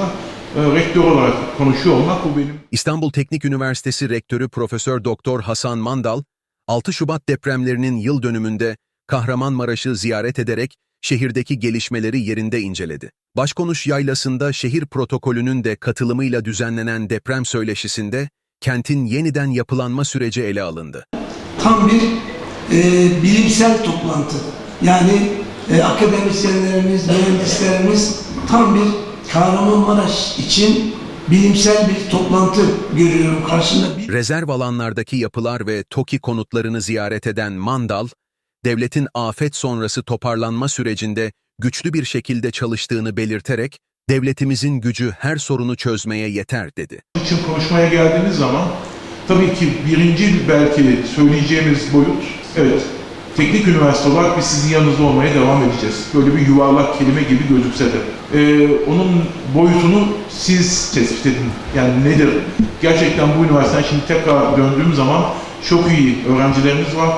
karşısında e, rektör olarak konuşuyor olmak bu benim İstanbul Teknik Üniversitesi Rektörü Profesör Doktor Hasan Mandal, 6 Şubat depremlerinin yıl dönümünde Kahramanmaraş'ı ziyaret ederek şehirdeki gelişmeleri yerinde inceledi. Başkonuş Yaylası'nda şehir protokolünün de katılımıyla düzenlenen deprem söyleşisinde kentin yeniden yapılanma süreci ele alındı. tam bir e, bilimsel toplantı. Yani e, akademisyenlerimiz, mühendislerimiz tam bir Kahramanmaraş için bilimsel bir toplantı görüyorum karşında. Bir Rezerv alanlardaki yapılar ve TOKİ konutlarını ziyaret eden Mandal, devletin afet sonrası toparlanma sürecinde güçlü bir şekilde çalıştığını belirterek, devletimizin gücü her sorunu çözmeye yeter dedi. için konuşmaya geldiğiniz zaman tabii ki birinci belki söyleyeceğimiz boyut evet teknik üniversite olarak biz sizin yanınızda olmaya devam edeceğiz. Böyle bir yuvarlak kelime gibi gözükse de. Ee, onun boyutunu siz tespit edin. Yani nedir? Gerçekten bu üniversiteden şimdi tekrar döndüğüm zaman çok iyi öğrencilerimiz var,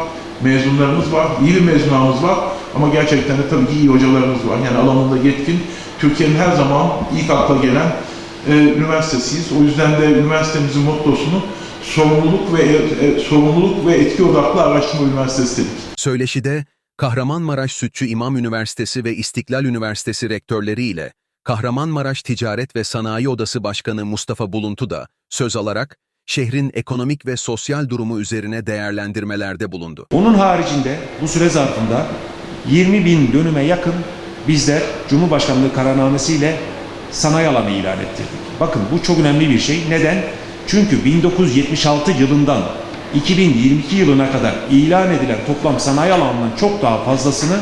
mezunlarımız var, iyi bir mezunlarımız var ama gerçekten de tabii ki iyi hocalarımız var. Yani alanında yetkin, Türkiye'nin her zaman ilk akla gelen e, üniversitesiyiz. O yüzden de üniversitemizin mottosunu sorumluluk ve e, sorumluluk ve etki odaklı araştırma üniversitesi dedik. Söyleşide, Kahramanmaraş Sütçü İmam Üniversitesi ve İstiklal Üniversitesi rektörleri ile Kahramanmaraş Ticaret ve Sanayi Odası Başkanı Mustafa Buluntu da söz alarak şehrin ekonomik ve sosyal durumu üzerine değerlendirmelerde bulundu. Onun haricinde bu süre zarfında 20 bin dönüme yakın bizler Cumhurbaşkanlığı kararnamesiyle sanayi alanı ilan ettirdik. Bakın bu çok önemli bir şey. Neden? Çünkü 1976 yılından 2022 yılına kadar ilan edilen toplam sanayi alanından çok daha fazlasını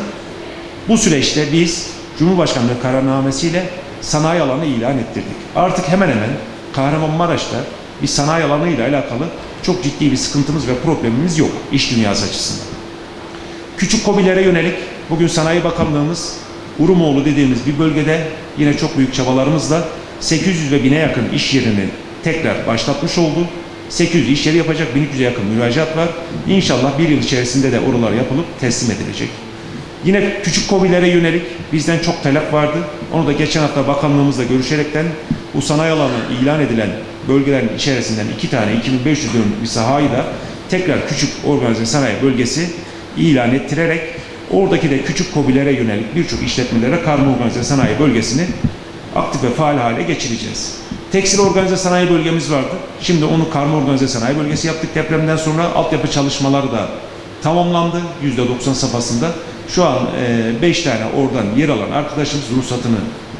bu süreçte biz Cumhurbaşkanlığı kararnamesiyle sanayi alanı ilan ettirdik. Artık hemen hemen Kahramanmaraş'ta bir sanayi alanıyla alakalı çok ciddi bir sıkıntımız ve problemimiz yok iş dünyası açısından. Küçük kobilere yönelik bugün Sanayi Bakanlığımız Urumoğlu dediğimiz bir bölgede yine çok büyük çabalarımızla 800 ve 1000'e yakın iş yerini tekrar başlatmış oldu. 800 iş yeri yapacak 1300'e yakın müracaat var. İnşallah bir yıl içerisinde de oralar yapılıp teslim edilecek. Yine küçük kobilere yönelik bizden çok talep vardı. Onu da geçen hafta bakanlığımızla görüşerekten bu sanayi alanı ilan edilen bölgelerin içerisinden iki tane 2500 dönümlük bir sahayı da tekrar küçük organize sanayi bölgesi ilan ettirerek oradaki de küçük kobilere yönelik birçok işletmelere karma organize sanayi bölgesini aktif ve faal hale geçireceğiz. Tekstil organize sanayi bölgemiz vardı. Şimdi onu karma organize sanayi bölgesi yaptık. Depremden sonra altyapı çalışmaları da tamamlandı %90 safhasında. Şu an 5 tane oradan yer alan arkadaşımız ruhsatını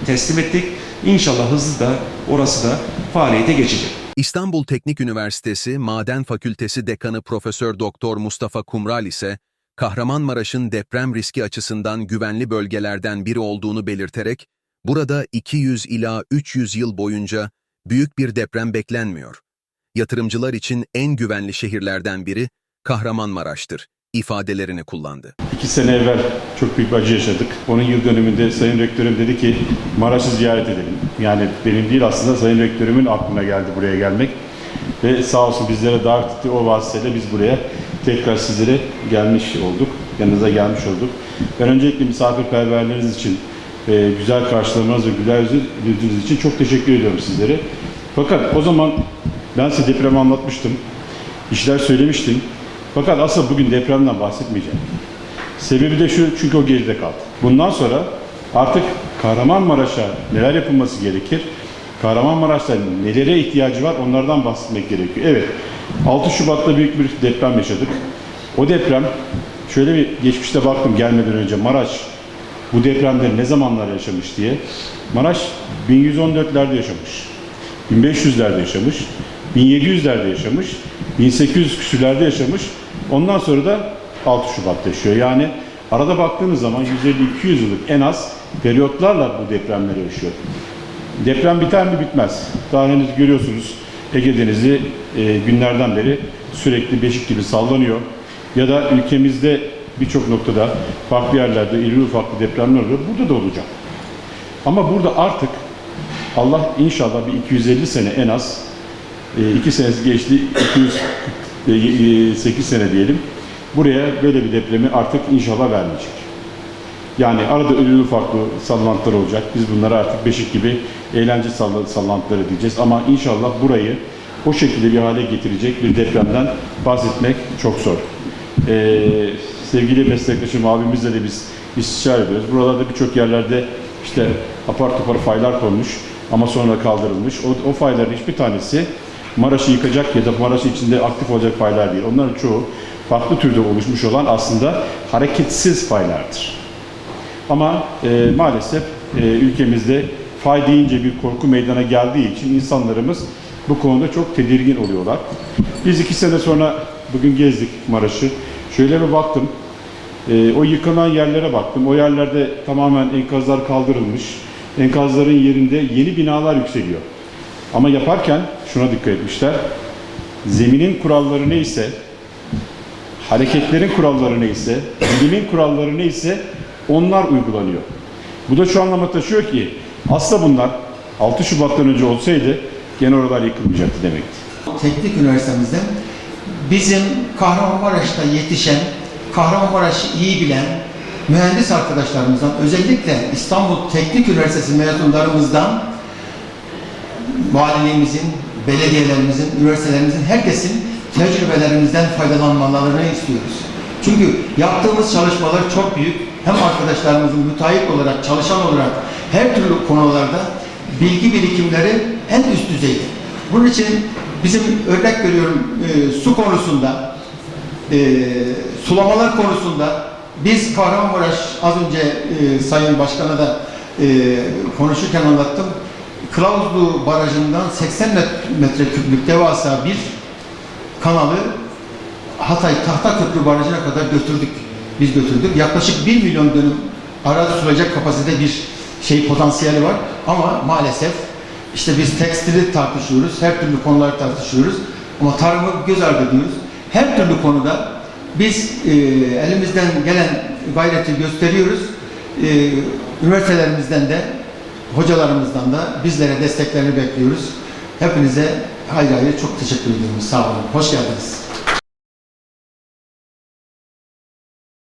teslim ettik. İnşallah hızlı da orası da faaliyete geçecek. İstanbul Teknik Üniversitesi Maden Fakültesi Dekanı Profesör Doktor Mustafa Kumral ise Kahramanmaraş'ın deprem riski açısından güvenli bölgelerden biri olduğunu belirterek burada 200 ila 300 yıl boyunca büyük bir deprem beklenmiyor. Yatırımcılar için en güvenli şehirlerden biri Kahramanmaraş'tır ifadelerini kullandı. İki sene evvel çok büyük bir acı yaşadık. Onun yıl dönümünde Sayın Rektörüm dedi ki Maraş'ı ziyaret edelim. Yani benim değil aslında Sayın Rektörümün aklına geldi buraya gelmek. Ve sağ olsun bizlere davet etti. O vasıtayla biz buraya tekrar sizlere gelmiş olduk. Yanınıza gelmiş olduk. Ben öncelikle misafirperverleriniz için, e, güzel karşılamanız ve güler yüzünüz için çok teşekkür ediyorum sizlere. Fakat o zaman ben size depremi anlatmıştım. İşler söylemiştim. Fakat asıl bugün depremden bahsetmeyeceğim. Sebebi de şu, çünkü o geride kaldı. Bundan sonra artık Kahramanmaraş'a neler yapılması gerekir? Kahramanmaraş'ta nelere ihtiyacı var onlardan bahsetmek gerekiyor. Evet, 6 Şubat'ta büyük bir deprem yaşadık. O deprem, şöyle bir geçmişte baktım gelmeden önce Maraş bu depremleri ne zamanlar yaşamış diye. Maraş 1114'lerde yaşamış. 1500'lerde yaşamış. 1700'lerde yaşamış. 1800 küsürlerde yaşamış. Ondan sonra da 6 Şubat'ta yaşıyor. Yani arada baktığınız zaman 150-200 yıllık en az periyotlarla bu depremleri yaşıyor. Deprem biter mi bitmez. Daha henüz görüyorsunuz Ege Denizi e, günlerden beri sürekli beşik gibi sallanıyor. Ya da ülkemizde birçok noktada farklı yerlerde iri ufaklı depremler oluyor. Burada da olacak. Ama burada artık Allah inşallah bir 250 sene en az, 2 senesi geçti, 208 sene diyelim. Buraya böyle bir depremi artık inşallah vermeyecek. Yani arada ölülü farklı sallantılar olacak. Biz bunlara artık beşik gibi eğlence sall- sallantıları diyeceğiz. Ama inşallah burayı o şekilde bir hale getirecek bir depremden bahsetmek çok zor. Ee, sevgili meslektaşım abimizle de biz istişare ediyoruz. Buralarda birçok yerlerde işte apar topar faylar konmuş ama sonra kaldırılmış. O, o fayların hiçbir tanesi Maraş'ı yıkacak ya da Maraş içinde aktif olacak faylar değil. Onların çoğu farklı türde oluşmuş olan aslında hareketsiz faylardır. Ama e, maalesef e, ülkemizde fay deyince bir korku meydana geldiği için insanlarımız bu konuda çok tedirgin oluyorlar. Biz iki sene sonra bugün gezdik Maraş'ı. Şöyle bir baktım. E, o yıkılan yerlere baktım. O yerlerde tamamen enkazlar kaldırılmış. Enkazların yerinde yeni binalar yükseliyor. Ama yaparken şuna dikkat etmişler. Zeminin kuralları neyse, hareketlerin kuralları neyse, bilimin kuralları neyse onlar uygulanıyor. Bu da şu anlama taşıyor ki aslında bunlar 6 Şubat'tan önce olsaydı gene oralar yıkılmayacaktı demekti. Teknik Üniversitemizde bizim Kahramanmaraş'ta yetişen, Kahramanmaraş'ı iyi bilen mühendis arkadaşlarımızdan, özellikle İstanbul Teknik Üniversitesi mezunlarımızdan valiliğimizin, belediyelerimizin, üniversitelerimizin, herkesin tecrübelerimizden faydalanmalarını istiyoruz. Çünkü yaptığımız çalışmalar çok büyük. Hem arkadaşlarımızın müteahhit olarak, çalışan olarak her türlü konularda bilgi birikimleri en üst düzeyde. Bunun için bizim örnek veriyorum e, su konusunda, e, sulamalar konusunda biz Kahramanmaraş az önce e, Sayın Başkan'a da e, konuşurken anlattım. Kılavuzlu Barajı'ndan 80 met- metreküplük devasa bir kanalı Hatay Tahtaköprü Barajı'na kadar götürdük. Biz götürdük. Yaklaşık 1 milyon dönüm arazi sulayacak kapasite bir şey potansiyeli var. Ama maalesef işte biz tekstili tartışıyoruz, her türlü konuları tartışıyoruz. Ama tarımı göz ardı ediyoruz. Her türlü konuda biz e, elimizden gelen gayreti gösteriyoruz. E, üniversitelerimizden de, hocalarımızdan da bizlere desteklerini bekliyoruz. Hepinize hayır hayır çok teşekkür ediyorum. Sağ olun. Hoş geldiniz.